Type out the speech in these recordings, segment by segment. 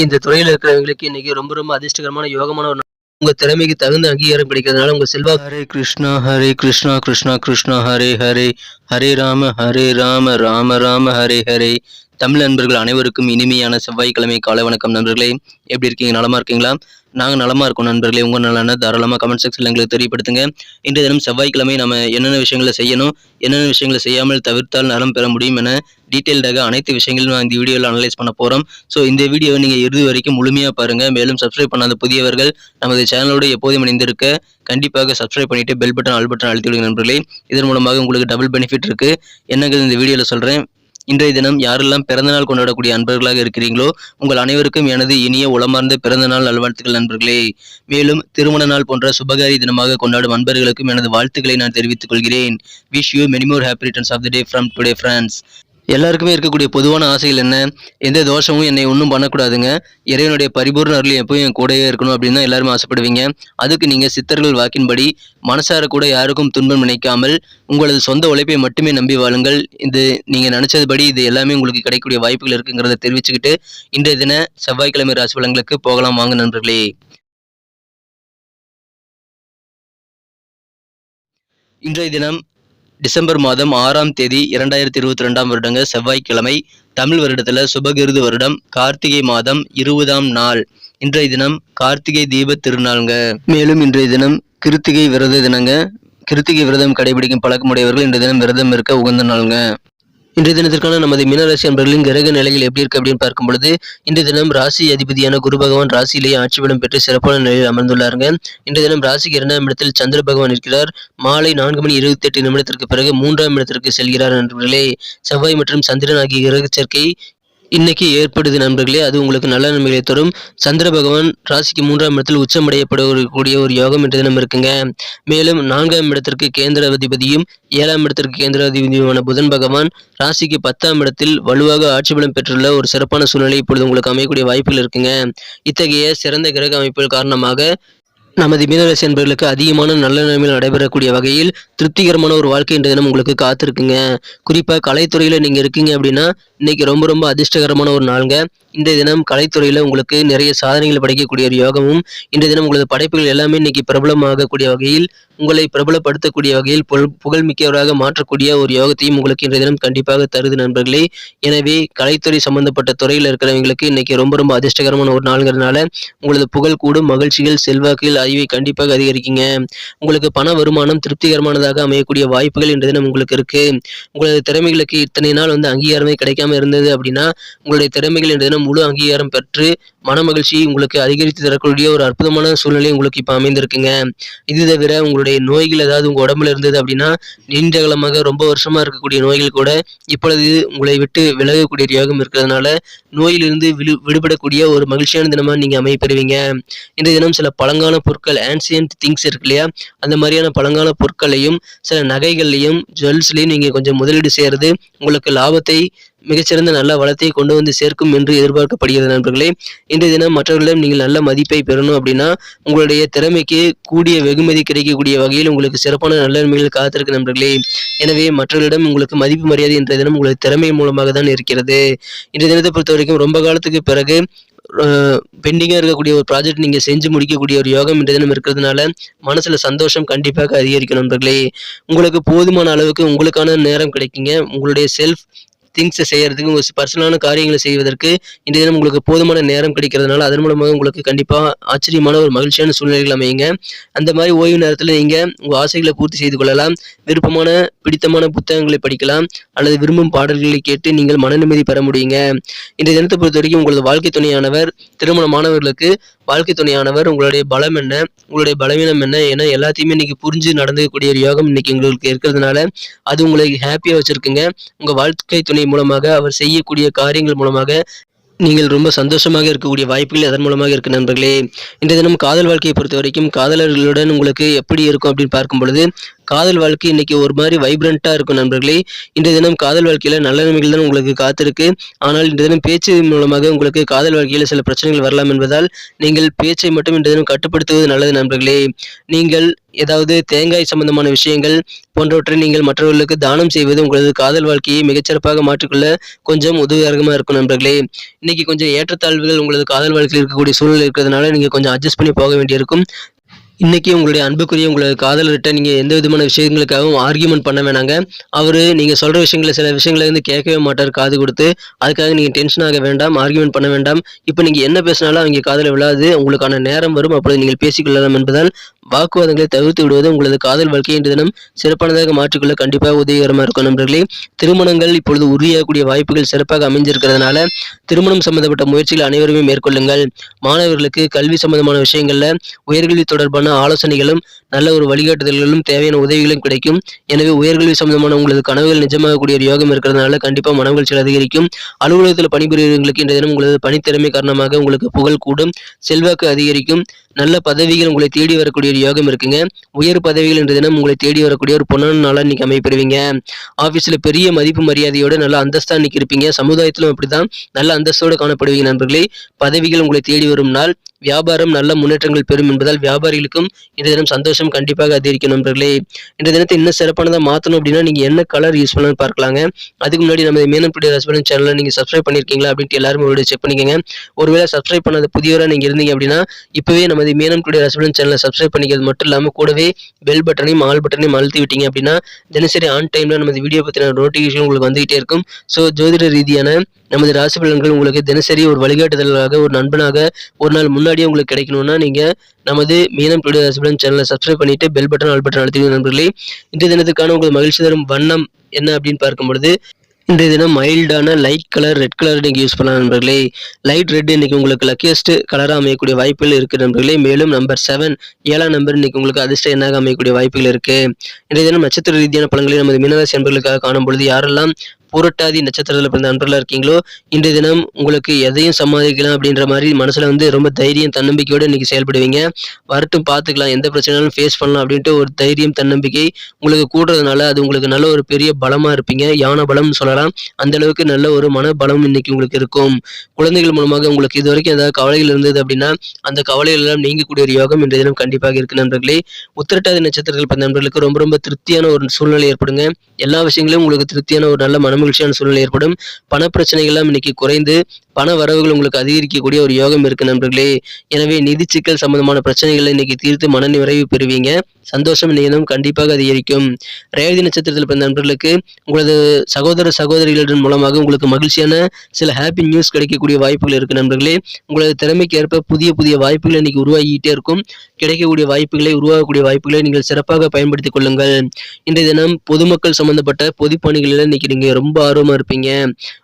இந்த துறையில் இருக்கிறவங்களுக்கு இன்னைக்கு ரொம்ப ரொம்ப அதிர்ஷ்டகரமான யோகமான ஒரு உங்க திறமைக்கு தகுந்த அங்கீகாரம் கிடைக்கிறதுனால உங்க செல்வா ஹரே கிருஷ்ணா ஹரே கிருஷ்ணா கிருஷ்ணா கிருஷ்ணா ஹரே ஹரே. ஹரே ராம ஹரே ராம ராம ராம ஹரே ஹரே. தமிழ் நண்பர்கள் அனைவருக்கும் இனிமையான செவ்வாய்க்கிழமை காலை வணக்கம் நண்பர்களே. எப்படி இருக்கீங்க? நலமா இருக்கீங்களா? நாங்கள் நலமா இருக்கோம் நண்பர்களே. உங்கள் நலன தாராளமா கமெண்ட் செக்ஷன்ல எங்களுக்கு தெரியப்படுத்துங்க. இன்றைய தினம் செவ்வாய்க்கிழமை நம்ம என்னென்ன விஷயங்களை செய்யணும் என்னென்ன விஷயங்களை செய்யாமல் தவிர்த்தால் நலம் பெற முடியும் என டீட்டெயில்டாக அனைத்து விஷயங்களும் நான் இந்த வீடியோவில் அனலைஸ் பண்ண போறோம். ஸோ இந்த வீடியோவை நீங்கள் இறுதி வரைக்கும் முழுமையா பாருங்கள் மேலும் சப்ஸ்கிரைப் பண்ணாத புதியவர்கள் நமது சேனலோடு எப்போதும் இணைந்திருக்க கண்டிப்பாக சப்ஸ்கிரைப் பண்ணிட்டு பெல் பட்டன் ஆல் பட்டன் அழுத்தி விடுங்க நண்பர்களே. இதன் மூலமாக உங்களுக்கு டபுள் பெனிஃபிட் இருக்கு. என்னங்கிறது இந்த வீடியோவில் சொல்றேன். இன்றைய தினம் யாரெல்லாம் பிறந்தநாள் கொண்டாடக்கூடிய அன்பர்களாக இருக்கிறீங்களோ உங்கள் அனைவருக்கும் எனது இனிய உளமார்ந்த பிறந்தநாள் நல்வாழ்த்துக்கள் நண்பர்களே. மேலும் திருமண நாள் போன்ற சுபகாரி தினமாக கொண்டாடும் அன்பர்களுக்கும் எனது வாழ்த்துக்களை நான் தெரிவித்துக் கொள்கிறேன். Wish you many more happy returns of the day from today friends எல்லாருக்குமே இருக்கக்கூடிய பொதுவான ஆசைகள் என்ன? எந்த தோஷமும் என்னை ஒன்றும் பண்ணக்கூடாதுங்க. இறைவனுடைய பரிபூர்ண அருள் எப்பவும் என் கூடவே இருக்கணும் அப்படின்னு தான் எல்லாருமே ஆசைப்படுவீங்க. அதுக்கு நீங்கள் சித்தர்கள் வாக்கின்படி மனசார கூட யாருக்கும் துன்பம் நினைக்காமல் உங்களது சொந்த உழைப்பை மட்டுமே நம்பி வாழுங்கள். இது நீங்கள் நினச்சதுபடி இது எல்லாமே உங்களுக்கு கிடைக்கக்கூடிய வாய்ப்புகள் இருக்குங்கிறத தெரிவிச்சுக்கிட்டு இன்றைய தின செவ்வாய்க்கிழமை ராசி பலன்களுக்கு போகலாம். வாங்க நண்பர்களே. இன்றைய தினம் டிசம்பர் மாதம் ஆறாம் தேதி இரண்டாயிரத்தி இருபத்தி ரெண்டாம் வருடங்க செவ்வாய்க்கிழமை தமிழ் வருடத்துல சுபகிருது வருடம் கார்த்திகை மாதம் இருபதாம் நாள். இன்றைய தினம் கார்த்திகை தீப திருநாளுங்க. மேலும் இன்றைய தினம் கிருத்திகை விரத தினங்க. கிருத்திகை விரதம் கடைபிடிக்கும் பழக்கமுடையவர்கள் இன்றைய தினம் விரதம் இருக்க உகந்த நாளுங்க. இன்றைய தினத்திற்கான நமது மீனராசி அன்பர்களின் கிரக நிலைகள் எப்படி இருக்கு அப்படின்னு பார்க்கும் பொழுது இன்றைய தினம் ராசி அதிபதியான குரு பகவான் ராசியிலேயே ஆட்சி பலம் பெற்று சிறப்பான நிலையில் அமர்ந்துள்ளாருங்க. இன்றைய தினம் ராசிக்கு இரண்டாம் இடத்தில் சந்திர பகவான் இருக்கிறார். மாலை நான்கு மணி இருபத்தி எட்டு நிமிடத்திற்கு பிறகு மூன்றாம் இடத்திற்கு செல்கிறார் நண்பர்களே செவ்வாய் மற்றும் சந்திரன் ஆகிய கிரக சேர்க்கை இன்னைக்கு ஏற்படுது நண்பர்களே அது உங்களுக்கு நல்ல நன்மைகளை தரும். சந்திர பகவான் ராசிக்கு மூன்றாம் இடத்தில் உச்சமடையப்படக்கூடிய ஒரு யோகம் இன்றைய தினம் இருக்குங்க. மேலும் நான்காம் இடத்திற்கு கேந்திர அதிபதியும் ஏழாம் இடத்திற்கு கேந்திர அதிபதியுமான புதன் பகவான் ராசிக்கு பத்தாம் இடத்தில் வலுவாக ஆட்சி பலம் பெற்றுள்ள ஒரு சிறப்பான சூழ்நிலை இப்பொழுது உங்களுக்கு அமையக்கூடிய வாய்ப்புகள் இருக்குங்க. இத்தகைய சிறந்த கிரக அமைப்புகள் காரணமாக நமது மீனராசி அன்பர்களுக்கு அதிகமான நல்ல நிலைமையில் நடைபெறக்கூடிய வகையில் திருப்திகரமான ஒரு வாழ்க்கை இன்றைய தினம் உங்களுக்கு காத்திருக்குங்க. குறிப்பாக கலைத்துறையில் நீங்கள் இருக்கீங்க அப்படின்னா இன்னைக்கு ரொம்ப ரொம்ப அதிர்ஷ்டகரமான ஒரு நாளுங்க. இந்த தினம் கலைத்துறையில் உங்களுக்கு நிறைய சாதனைகள் படைக்கக்கூடிய ஒரு யோகமும் இந்த தினம் உங்களது படைப்புகள் எல்லாமே இன்னைக்கு பிரபலமாகக்கூடிய வகையில் உங்களை பிரபலப்படுத்தக்கூடிய வகையில் புகழ் புகழ்மிக்கவராக மாற்றக்கூடிய ஒரு யோகத்தையும் உங்களுக்கு இன்றைய தினம் கண்டிப்பாக தருது நண்பர்களே. எனவே கலைத்துறை சம்பந்தப்பட்ட துறையில் இருக்கிறவங்களுக்கு இன்னைக்கு ரொம்ப ரொம்ப அதிர்ஷ்டகரமான ஒரு நாளுங்கிறதுனால உங்களது புகழ் கூடும் மகிழ்ச்சிகள் செல்வாக்குகள் ஆகியவை கண்டிப்பாக அதிகரிக்குங்க. உங்களுக்கு பண வருமானம் திருப்திகரமானதாக அமையக்கூடிய வாய்ப்புகள் இன்றைய தினம் உங்களுக்கு இருக்கு. உங்களது திறமைகளுக்கு இத்தனை நாள் வந்து அங்கீகாரமே கிடைக்காம இருந்தது அப்படின்னா உங்களுடைய திறமைகள் இன்றைய தினம் முழு அங்கீகாரம் பெற்று மனமகிழ்ச்சி உங்களுக்கு அதிகரித்து தரக்கூடிய ஒரு அற்புதமான சூழ்நிலை உங்களுக்கு இப்போ அமைந்திருக்குங்க. இது தவிர உங்களுடைய நோய்கள் ஏதாவது உங்கள் உடம்புல இருந்தது அப்படின்னா நீண்டகலமாக ரொம்ப வருஷமா இருக்கக்கூடிய நோய்கள் கூட இப்பொழுது உங்களை விட்டு விலகக்கூடிய யோகம் இருக்கிறதுனால நோயிலிருந்து விடு விடுபடக்கூடிய ஒரு மகிழ்ச்சியான தினமா நீங்க அமைப்பெறுவீங்க இந்த தினம் சில பழங்கால பொருட்கள் ஆன்சியன்ட் திங்ஸ் இருக்கு இல்லையா? அந்த மாதிரியான பழங்கால பொருட்களையும் சில நகைகள்லையும் ஜுவல்ஸ்லையும் நீங்கள் கொஞ்சம் முதலீடு செய்யறது உங்களுக்கு லாபத்தை மிகச்சிறந்த நல்ல வளத்தை கொண்டு வந்து சேர்க்கும் என்று எதிர்பார்க்கப்படுகிறது நண்பர்களே. இன்றைய தினம் மற்றவர்களிடம் நீங்கள் நல்ல மதிப்பை பெறணும் அப்படின்னா உங்களுடைய திறமைக்கு கூடிய வெகுமதி கிடைக்கக்கூடிய வகையில் உங்களுக்கு சிறப்பான நல்ல நன்மைகள் காத்திருக்கு நண்பர்களே. எனவே மற்றவர்களிடம் உங்களுக்கு மதிப்பு மரியாதை இன்றைய தினம் உங்களது திறமை மூலமாக தான் இருக்கிறது. இன்றைய தினத்தை பொறுத்த வரைக்கும் ரொம்ப காலத்துக்கு பிறகு பெண்டிங்காக இருக்கக்கூடிய ஒரு ப்ராஜெக்ட் நீங்கள் செஞ்சு முடிக்கக்கூடிய ஒரு யோகம் இன்றைய தினம் இருக்கிறதுனால மனசில் சந்தோஷம் கண்டிப்பாக அதிகரிக்கும் நண்பர்களே. உங்களுக்கு போதுமான அளவுக்கு உங்களுக்கான நேரம் கிடைக்குங்க. உங்களுடைய செல்ஃப் திங்ஸை செய்யறதுக்கு உங்கள் பர்சனலான காரியங்களை செய்வதற்கு இன்றைய தினம் உங்களுக்கு போதுமான நேரம் கிடைக்கிறதுனால அதன் மூலமாக உங்களுக்கு கண்டிப்பாக ஆச்சரியமான ஒரு மகிழ்ச்சியான சூழ்நிலைகள் அமையுங்க. அந்த மாதிரி ஓய்வு நேரத்தில் நீங்கள் உங்கள் ஆசைகளை பூர்த்தி செய்து கொள்ளலாம். விருப்பமான பிடித்தமான புத்தகங்களை படிக்கலாம். அல்லது விரும்பும் பாடல்களை கேட்டு நீங்கள் மன நிம்மதி பெற முடியுங்க. இன்றைய தினத்தை பொறுத்த வரைக்கும் உங்களது வாழ்க்கை துணையானவர் திருமணமானவர்களுக்கு வாழ்க்கை துணையானவர் உங்களுடைய பலம் என்ன உங்களுடைய பலவீனம் என்ன என எல்லாத்தையுமே இன்னைக்கு புரிஞ்சு நடந்துக்கக்கூடிய ஒரு யோகம் இன்னைக்கு உங்களுக்கு இருக்கிறதுனால அது உங்களை ஹாப்பியாக வச்சிருக்குங்க. உங்கள் வாழ்க்கை துணை மூலமாக அவர் செய்யக்கூடிய காரியங்கள் மூலமாக நீங்கள் ரொம்ப சந்தோஷமாக இருக்கக்கூடிய வாய்ப்புகள் அதன் மூலமாக இருக்கு நண்பர்களே. இன்றைய தினம் காதல் வாழ்க்கையை பொறுத்த வரைக்கும் காதலர்களுடன் உங்களுக்கு எப்படி இருக்கும் அப்படின்னு பார்க்கும் பொழுது காதல் வாழ்க்கை இன்னைக்கு ஒரு மாதிரி வைப்ரண்ட்டாக இருக்கும் நண்பர்களே. இன்றைய தினம் காதல் வாழ்க்கையில் நல்ல நிலைமைகள் தான் உங்களுக்கு காத்திருக்கு. ஆனால் இன்றைய தினம் பேச்சு மூலமாக உங்களுக்கு காதல் வாழ்க்கையில் சில பிரச்சனைகள் வரலாம் என்பதால் நீங்கள் பேச்சை மட்டும் இன்றைய தினம் கட்டுப்படுத்துவது நல்லது நண்பர்களே. நீங்கள் ஏதாவது தேங்காய் சம்பந்தமான விஷயங்கள் போன்றவற்றை நீங்கள் மற்றவர்களுக்கு தானம் செய்வது உங்களது காதல் வாழ்க்கையை மிகச்சிறப்பாக மாற்றிக்கொள்ள கொஞ்சம் உதவிகரமாக இருக்கும் நண்பர்களே. இன்னைக்கு கொஞ்சம் ஏற்றத்தாழ்வுகள் உங்களது காதல் வாழ்க்கையில் இருக்கக்கூடிய சூழ்நிலை இருக்கிறதுனால நீங்கள் கொஞ்சம் அட்ஜஸ்ட் பண்ணி போக வேண்டியிருக்கும். இன்றைக்கி உங்களுடைய அன்புக்குரிய உங்களது காதலர்கிட்ட நீங்கள் எந்த விதமான விஷயங்களுக்காகவும் ஆர்கியூமெண்ட் பண்ண வேணாங்க. அவர் நீங்கள் சொல்கிற விஷயங்களை சில விஷயங்களை வந்து கேட்கவே மாட்டார் காது கொடுத்து. அதுக்காக நீங்கள் டென்ஷன் ஆக வேண்டாம் ஆர்கியூமெண்ட் பண்ண வேண்டாம். இப்போ நீங்கள் என்ன பேசினாலும் அவங்க காதில் விழாது. உங்களுக்கான நேரம் வரும். அப்பொழுது நீங்கள் பேசிக்கொள்ளலாம் என்பதால் வாக்குவாதங்களை தவிர்த்து விடுவது உங்களது காதல் வாழ்க்கை இன்று தினம் சிறப்பானதாக மாற்றிக்கொள்ள கண்டிப்பாக உதவிகரமாக இருக்கும் நண்பர்களே. திருமணங்கள் இப்பொழுது உறுதியாகக்கூடிய வாய்ப்புகள் சிறப்பாக அமைஞ்சிருக்கிறதுனால திருமணம் சம்பந்தப்பட்ட முயற்சிகள் அனைவருமே மேற்கொள்ளுங்கள். மாணவர்களுக்கு கல்வி சம்பந்தமான விஷயங்களில் உயர்கல்வி தொடர்பான ஆலோசனைகளும் நல்ல ஒரு வழிகாட்டுதல்களும் தேவையான உதவிகளும் கிடைக்கும். எனவே உயர்கல்வி சம்பந்தமான உங்களது கனவுகள் நிஜமாகக்கூடிய ஒரு யோகம் இருக்கிறதுனால கண்டிப்பாக சில அதிகரிக்கும். அலுவலகத்தில் பணிபுரியவர்களுக்கு இன்றைய தினம் உங்களது பணித்திறமை காரணமாக உங்களுக்கு புகழ் கூடும். செல்வாக்கு அதிகரிக்கும். நல்ல பதவிகள் உங்களை தேடி வரக்கூடிய ஒரு யோகம் இருக்குங்க. உயர் பதவிகள் என்ற தினம் உங்களை தேடி வரக்கூடிய ஒரு பொன்னான நாளாக இன்னைக்கு அமைப்பெறுவீங்க ஆஃபீஸில் பெரிய மதிப்பு மரியாதையோட நல்ல அந்தஸ்தான் இன்னைக்கு இருப்பீங்க சமுதாயத்திலும் அப்படிதான் நல்ல அந்தஸ்தோடு காணப்படுவீங்க நண்பர்களே. பதவிகள் உங்களை தேடி வரும் நாள். வியாபாரம் நல்ல முன்னேற்றங்கள் பெறும் என்பதால் வியாபாரிகளுக்கும் இந்த தினம் சந்தோஷம் கண்டிப்பாக அதிகரிக்கும் நண்பர்களே. இந்த தினத்தை இன்னும் சிறப்பானதாக மாற்றணும் அப்படின்னா நீங்கள் என்ன கலர் யூஸ் பண்ணலாம்னு பார்க்கலாங்க. அதுக்கு முன்னாடி நம்ம மீனம் பிடி சேனலை நீங்கள் சப்ஸ்கிரைப் பண்ணியிருக்கீங்களா அப்படின்ட்டு எல்லாரும் ஒரு செக் பண்ணிக்கோங்க. ஒருவேளை சப்ஸ்கிரைப் பண்ணாத புதியவராக நீங்கள் இருந்தீங்க அப்படின்னா இப்போவே நம்ம நமது மீனம் டுடே ஹஸ்பண்ட் சேனலை சப்ஸ்கிரைப் பண்ணிக்கிறது மட்டும் இல்லாமல் கூடவே பெல் பட்டனையும் ஆல் பட்டனையும் அழுத்தி விட்டீங்க அப்படின்னா தினசரி ஆன் டைமில் நமது வீடியோ பற்றின நோட்டிஃபிகேஷன் உங்களுக்கு வந்துகிட்டே இருக்கும். ஸோ ஜோதிட ரீதியான நமது ராசி பலன்கள் உங்களுக்கு தினசரி ஒரு வழிகாட்டுதலாக ஒரு நண்பனாக ஒரு நாள் முன்னாடியே உங்களுக்கு கிடைக்கணும்னா நீங்கள் நமது மீனம் டுடே ராசி சேனலை சப்ஸ்கிரைப் பண்ணிட்டு பெல் பட்டன் ஆல் பட்டன் அழுத்தி நண்பர்களே. இந்த தினத்துக்கான உங்களுக்கு மகிழ்ச்சி தரும் வண்ணம் என்ன அப்படின்னு பார்க்கும்பொழுது இன்றைய தினம் மைல்டான லைட் கலர் ரெட் கலர் நீங்கள் யூஸ் பண்ணலாம் நண்பர்களே. லைட் ரெட் இன்னைக்கு உங்களுக்கு லக்கியஸ்ட் கலராக அமையக்கூடிய வாய்ப்புகள் இருக்குது நண்பர்களே. மேலும் நம்பர் செவன் ஏழாம் நம்பர் இன்னைக்கு உங்களுக்கு அதிர்ஷ்ட எண்ணாக அமையக்கூடிய வாய்ப்புகள் இருக்குது இன்றைய தினம் நட்சத்திர ரீதியான பலன்களை நமது மீனராசி நண்பர்களுக்காக காணும் பொழுது யாரெல்லாம் பூரட்டாதி நட்சத்திரத்தில் பிறந்த நண்பர்களாக இருக்கீங்களோ இன்றைய தினம் உங்களுக்கு எதையும் சமாளிக்கலாம் அப்படின்ற மாதிரி மனசில் வந்து ரொம்ப தைரியம் தன்னம்பிக்கையோடு இன்றைக்கி செயல்படுவீங்க. வரட்டும் பார்த்துக்கலாம் எந்த பிரச்சனைனாலும் ஃபேஸ் பண்ணலாம் அப்படின்ட்டு ஒரு தைரியம் தன்னம்பிக்கை உங்களுக்கு கூடுறதுனால அது உங்களுக்கு நல்ல ஒரு பெரிய பலமாக இருப்பீங்க. யானை பலம்னு சொல்லலாம். அந்த அளவுக்கு நல்ல ஒரு மன பலம் இன்னைக்கு உங்களுக்கு இருக்கும். குழந்தைகள் மூலமாக உங்களுக்கு இது வரைக்கும் ஏதாவது கவலைகள் இருந்தது அப்படின்னா அந்த கவலைகள் எல்லாம் நீங்கக்கூடிய ஒரு யோகம் இன்றைய தினம் கண்டிப்பாக இருக்கு நண்பர்களே. உத்திரட்டாதி நட்சத்திரத்தில் பிறந்த நண்பர்களுக்கு ரொம்ப ரொம்ப திருப்தியான ஒரு சூழ்நிலை ஏற்படுங்க. எல்லா விஷயங்களும் உங்களுக்கு திருப்தியான ஒரு நல்ல மன மகிழ்ச்சியான சூழ்நிலை ஏற்படும். பண பிரச்சனைகள்லாம் இன்னைக்கு குறைந்து பண வரவுகள் உங்களுக்கு அதிகரிக்கக்கூடிய ஒரு யோகம் இருக்கு நண்பர்களே. எனவே நிதி சிக்கல் சம்பந்தமான பிரச்சனைகளை இன்னைக்கு தீர்த்து மன நிறைவு பெறுவீங்க. சந்தோஷம் நேரம் கண்டிப்பாக அதிகரிக்கும். ரேவதி நட்சத்திரத்தில் பிறந்த நண்பர்களுக்கு உங்களது சகோதர சகோதரிகளின் மூலமாக உங்களுக்கு மகிழ்ச்சியான சில ஹாப்பி நியூஸ் கிடைக்கக்கூடிய வாய்ப்புகள் இருக்கு நண்பர்களே. உங்களது திறமைக்கு ஏற்ப புதிய புதிய வாய்ப்புகள் இன்னைக்கு உருவாகிட்டே இருக்கும். கிடைக்கக்கூடிய வாய்ப்புகளை உருவாகக்கூடிய வாய்ப்புகளை நீங்கள் சிறப்பாக பயன்படுத்திக் கொள்ளுங்கள். இன்றைய தினம் பொதுமக்கள் சம்பந்தப்பட்ட பொதுப்பணிகளில் இன்னைக்கு நீங்க ரொம்ப ஆர்வமா இருப்பீங்க.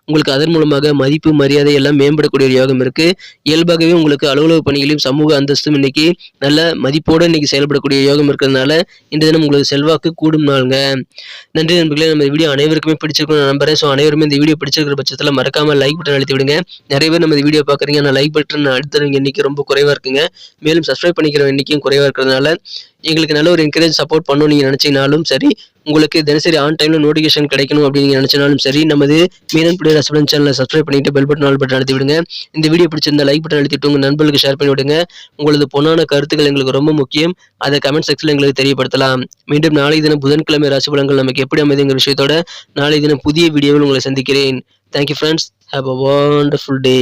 உங்களுக்கு அதன் மூலமாக மதிப்பு மரியாதை எல்லாம் மேம்படக்கூடிய ஒரு யோகம் இருக்கு. இயல்பாகவே உங்களுக்கு அலுவலக பணிகளையும் சமூக அந்தஸ்தும் இன்னைக்கு நல்ல மதிப்போடு இன்னைக்கு செயல்படக்கூடிய யோகம் இருக்கிறதுனால இந்த தினம் உங்களுக்கு செல்வாக்கு கூடும் நாளுங்க. நன்றி நண்பர்களே நம்ம வீடியோ அனைவருக்குமே பிடிச்சிருக்கணும் நான் நம்புறேன். ஸோ அனைவருமே இந்த வீடியோ பிடிச்சிருக்கிற பட்சத்தில் மறக்காம லைக் பட்டன் அழுத்தி விடுங்க. நிறைய பேர் நம்ம இந்த வீடியோ பார்க்குறீங்க நான் லைக் பட்டன் அழுத்துறவங்க எண்ணிக்கை ரொம்ப குறைவாக இருக்குங்க. மேலும் சப்ஸ்கிரைப் பண்ணிக்கிற எண்ணிக்கையும் குறைவாக இருக்கிறதுனால எங்களுக்கு நல்ல ஒரு என்கரேஜ் சப்போர்ட் பண்ணணும் நீங்கள் நினச்சிங்கனாலும் சரி உங்களுக்கு தினசரி ஆன் டைமில் நோட்டிஃபிகேஷன் கிடைக்கணும் அப்படின்னு நினச்சினாலும் சரி நமது மீனன் புடி ரெஸ்டாரண்ட் சேனலை சப்ஸ்கிரைப் பண்ணிட்டு பெல் பட்டன் ஆல் பட்டன் அழுத்தி விடுங்க. இந்த வீடியோ பிடிச்சிருந்த லைக் பட்டன் அழுத்திட்டு உங்கள் நண்பர்களுக்கு ஷேர் பண்ணி விடுங்க. உங்களது பொன்னான கருத்துக்கள் எங்களுக்கு ரொம்ப முக்கியம். அதை கமெண்ட் செக்ஷனில் எங்களுக்கு தெரியப்படுத்தலாம். மீண்டும் நாளை தினம் புதன்கிழமை ராசி பலன்கள் நமக்கு எப்படி அமைதுங்கிற விஷயத்தோட நாளை தினம் புதிய வீடியோவில் உங்களை சந்திக்கிறேன். Thank you friends have a wonderful day